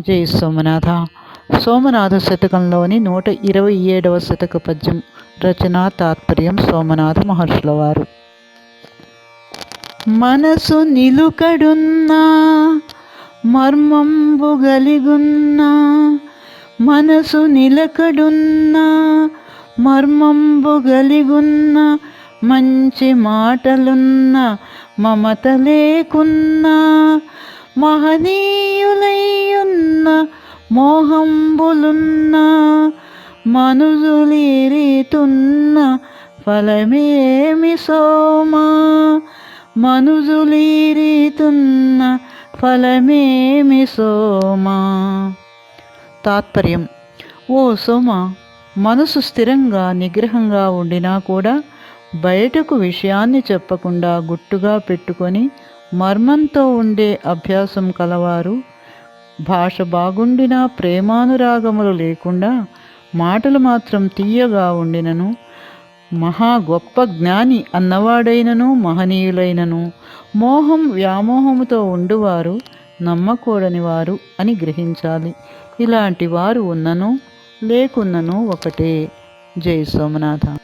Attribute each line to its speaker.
Speaker 1: జై సోమనాథ. సోమనాథ శతకంలోని నూట ఇరవై ఏడవ శతక పద్యం రచన తాత్పర్యం సోమనాథ మహర్షుల వారు. మనసు నిలుకడున్నా మర్మంబు గలిగున్నా మనసు నిలకడున్నా మర్మంబు గలిగున్న మంచి మాటలున్న మమత లేకున్నా మహనీయులై మోహంబులున్న మనుజులిరితున్న ఫలమేమి సోమా? మనుజులిరితున్న ఫలమేమి సోమా? తాత్పర్యం. ఓ సోమ మనసు స్థిరంగా నిగ్రహంగా ఉండినా కూడా బయటకు విషయాన్ని చెప్పకుండా గుట్టుగా పెట్టుకొని మర్మంతో ఉండే అభ్యాసం కలవారు భాష బాగుండినా ప్రేమానురాగములు లేకుండా మాటలు మాత్రం తీయగా ఉండినను. మహా గొప్ప జ్ఞాని అన్నవాడైనను మహనీయులైనను. మోహం వ్యామోహముతో ఉండువారు నమ్మకూడని వారు అని గ్రహించాలి. ఇలాంటి వారు ఉన్నను లేకున్నను ఒకటే. జై సోమనాథ.